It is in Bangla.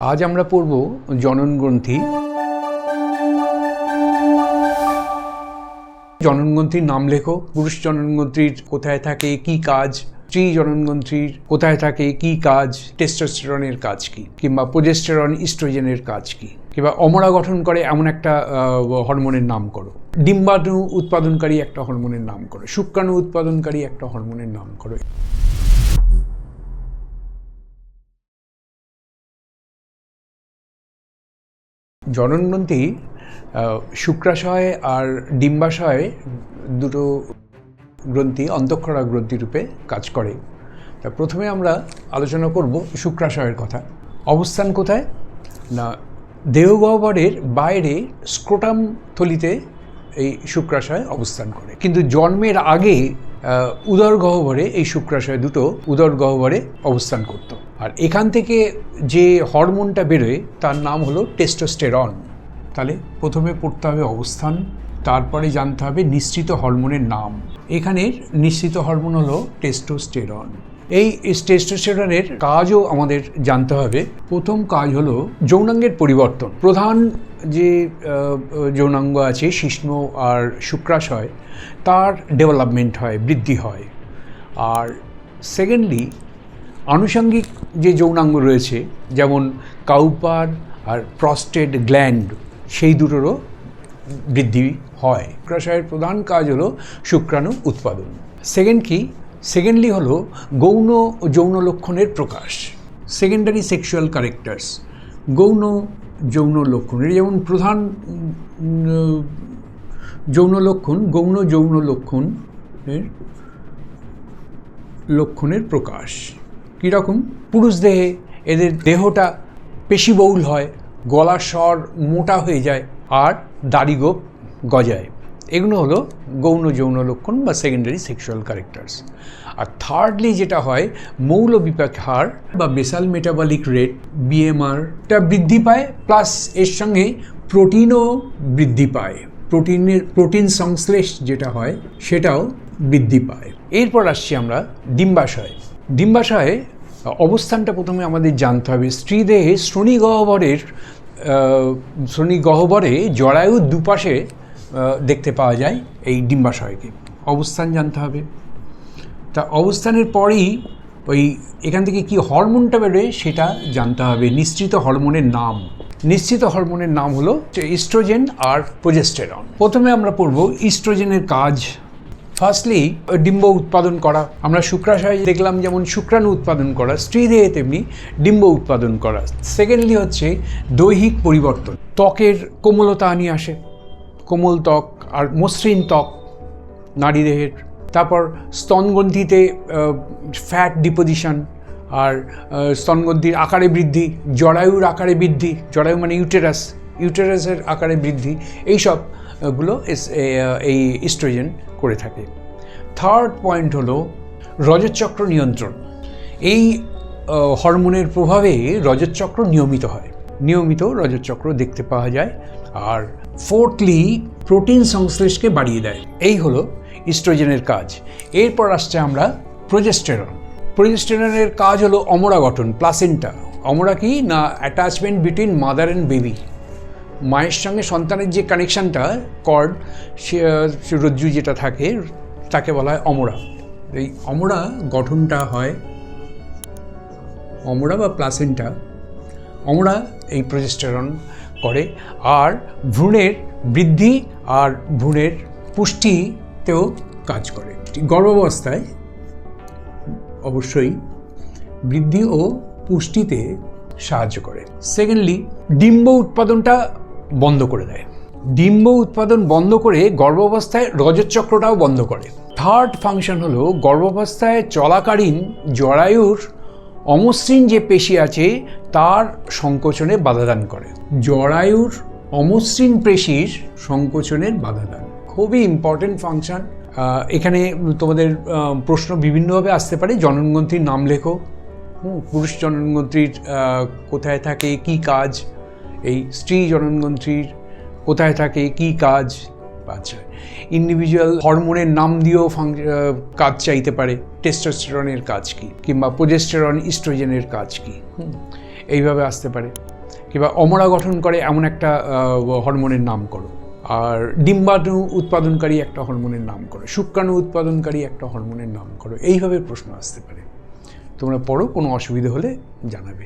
আজ আমরা পড়ব জনন গ্রন্থি। জনন গ্রন্থির নাম লেখো, পুরুষ জনন গ্রন্থির কোথায় থাকে, কি কাজ, স্ত্রী জনন গ্রন্থির কোথায় থাকে, কি কাজ টেস্টোস্টেরনের কাজ কি, কিংবা প্রোজেস্টেরন ইস্ট্রোজেনের কাজ কি, কিংবা অমরা গঠন করে এমন একটা হরমোনের নাম করো। ডিম্বাণু উৎপাদনকারী একটা হরমোনের নাম করো, শুক্রাণু উৎপাদনকারী একটা হরমোনের নাম করো। জননগ্রন্থি শুক্রাশয় আর ডিম্বাশয় দুটো গ্রন্থি, অন্তঃক্ষরা গ্রন্থি রূপে কাজ করে। তা প্রথমে আমরা আলোচনা করব শুক্রাশয়ের কথা। অবস্থান কোথায়? না দেহগহ্বরের বাইরে স্ক্রোটাম থলিতে এই শুক্রাশয় অবস্থান করে। কিন্তু জন্মের আগে উদর গহ্বরে এই শুক্রাশয় দুটো উদর গহ্বরে অবস্থান করত। আর এখান থেকে যে হরমোনটা বেরোয়, তার নাম হলো টেস্টোস্টেরন। তাহলে প্রথমে পড়তে হবে অবস্থান, তারপরে জানতে হবে নিশ্চিত হরমোনের নাম। এখানের নিশ্চিত হরমোন হলো টেস্টোস্টেরন। এই টেস্টোস্টেরনের কাজও আমাদের জানতে হবে। প্রথম কাজ হলো যৌনাঙ্গের পরিবর্তন। প্রধান যে যৌনাঙ্গ আছে শিশ্ন আর শুক্রাশয়, তার ডেভেলপমেন্ট হয়, বৃদ্ধি হয়। আর সেকেন্ডলি আনুষঙ্গিক যে যৌনাঙ্গ রয়েছে, যেমন কাউপার আর প্রস্টেট গ্ল্যান্ড সেই দুটোরও বৃদ্ধি হয়। শুক্রাশয়ের প্রধান কাজ হলো শুক্রাণু উৎপাদন। সেকেন্ড কি সেকেন্ডলি হলো গৌণ যৌন লক্ষণের প্রকাশ। সেকেন্ডারি সেক্সুয়াল ক্যারেক্টার্স গৌণ, যৌন লক্ষণ। এর যেমন প্রধান যৌন লক্ষণ, গৌণ, যৌন লক্ষণের লক্ষণের প্রকাশ। কীরকম পুরুষ দেহে এদের দেহটা পেশিবহুল হয়, গলার স্বর মোটা হয়ে যায় আর দাড়িগোপ গজায়। এগুলো হলো গৌণ যৌন লক্ষণ বা সেকেন্ডারি সেক্সুয়াল ক্যারেক্টার্স আর থার্ডলি যেটা হয়, মৌল বিপাক হার বা বেসাল মেটাবলিক রেট বিএমআরটা বৃদ্ধি পায় প্লাস এর সঙ্গে প্রোটিনও বৃদ্ধি পায়। প্রোটিনের প্রোটিন সংশ্লেষ যেটা হয়, সেটাও বৃদ্ধি পায়। এরপর আসছি আমরা ডিম্বাশয়। ডিম্বাশয়ে, অবস্থানটা প্রথমে আমাদের জানতে হবে। স্ত্রীদেহে শ্রোণী গহ্বরের শ্রোণী গহ্বরে জরায়ুর দুপাশে দেখতে পাওয়া যায় এই ডিম্বাশয়কে। অবস্থান জানতে হবে। তা অবস্থানের পরেই ওই এখান থেকে কি হরমোনটা বেরোয় সেটা জানতে হবে। নিশ্চিত হরমোনের নাম। নিশ্চিত হরমোনের নাম হলো ইস্ট্রোজেন আর প্রোজেস্টেরন প্রথমে আমরা পড়ব ইস্ট্রোজেনের কাজ। ফার্স্টলি ডিম্ব উৎপাদন করা। আমরা শুক্রাশয় দেখলাম যেমন শুক্রাণু উৎপাদন করা স্ত্রী দেহে তেমনি ডিম্ব উৎপাদন করা। সেকেন্ডলি হচ্ছে দৈহিক পরিবর্তন। ত্বকের কোমলতা নিয়ে আসে। কোমল ত্বক আর মসৃণ ত্বক নারী দেহের তারপর স্তনগ্রন্থিতে ফ্যাট ডিপোজিশন আর স্তনগ্রন্থির আকারে বৃদ্ধি, জরায়ুর আকারে বৃদ্ধি, জরায়ু মানে ইউটেরাস ইউটেরাসের আকারে বৃদ্ধি, এইসবগুলো এই ইস্ট্রোজেন করে থাকে। থার্ড পয়েন্ট হলো রজতচক্র নিয়ন্ত্রণ। এই হরমোনের প্রভাবে রজতচক্র নিয়মিত হয়। নিয়মিত রজতচক্র দেখতে পাওয়া যায় আর ফোর্থলি প্রোটিন সংশ্লেষকে বাড়িয়ে দেয়। এই হলো ইস্ট্রোজেনের কাজ। এরপর আসছে আমরা প্রোজেস্টেরন। প্রোজেস্টেরনের কাজ হলো অমরা গঠন, প্লাসেন্টা। অমরা কি না attachment between mother and baby? মায়ের সঙ্গে সন্তানের যে কানেকশানটা, কর্ড সে রজ্জু যেটা থাকে, তাকে বলা হয় অমরা। এই অমরা গঠনটা হয়, অমরা বা প্লাসেন্টা অমরা এই প্রজেস্টেরন করে। আর ভ্রূণের বৃদ্ধি আর ভ্রূণের পুষ্টিতেও কাজ করে। গর্ভাবস্থায় অবশ্যই বৃদ্ধি ও পুষ্টিতে সাহায্য করে। সেকেন্ডলি ডিম্ব উৎপাদনটা বন্ধ করে দেয়। ডিম্ব উৎপাদন বন্ধ করে গর্ভাবস্থায় রজতচক্রটাও বন্ধ করে। থার্ড ফাংশন হলো গর্ভাবস্থায় চলাকালীন জরায়ুর অমসৃণ যে পেশি আছে তার সংকোচনে বাধাদান করে। জরায়ুর অমসৃণ পেশির সংকোচনের বাধাদান। খুবই ইম্পর্টেন্ট ফাংশন এখানে তোমাদের প্রশ্ন বিভিন্নভাবে আসতে পারে। জননগ্রন্থির নাম লেখো। হুম, পুরুষ জননগ্রন্থির কোথায় থাকে কি কাজ? এই স্ত্রী জননগ্রন্থির কোথায় থাকে কি কাজ? আচ্ছা। ইন্ডিভিজুয়াল হরমোনের নাম দিয়েও কাজ চাইতে পারে টেস্টোস্টেরনের কাজ কি, কিংবা প্রোজেস্টেরন ইস্ট্রোজেনের কাজ কি। এইভাবে আসতে পারে। কিংবা অমরা গঠন করে এমন একটা হরমোনের নাম করো। আর ডিম্বাণু উৎপাদনকারী একটা হরমোনের নাম করো, শুক্রাণু উৎপাদনকারী একটা হরমোনের নাম করো, এইভাবে প্রশ্ন আসতে পারে। তোমরা পড়ো, কোনো অসুবিধা হলে জানাবে।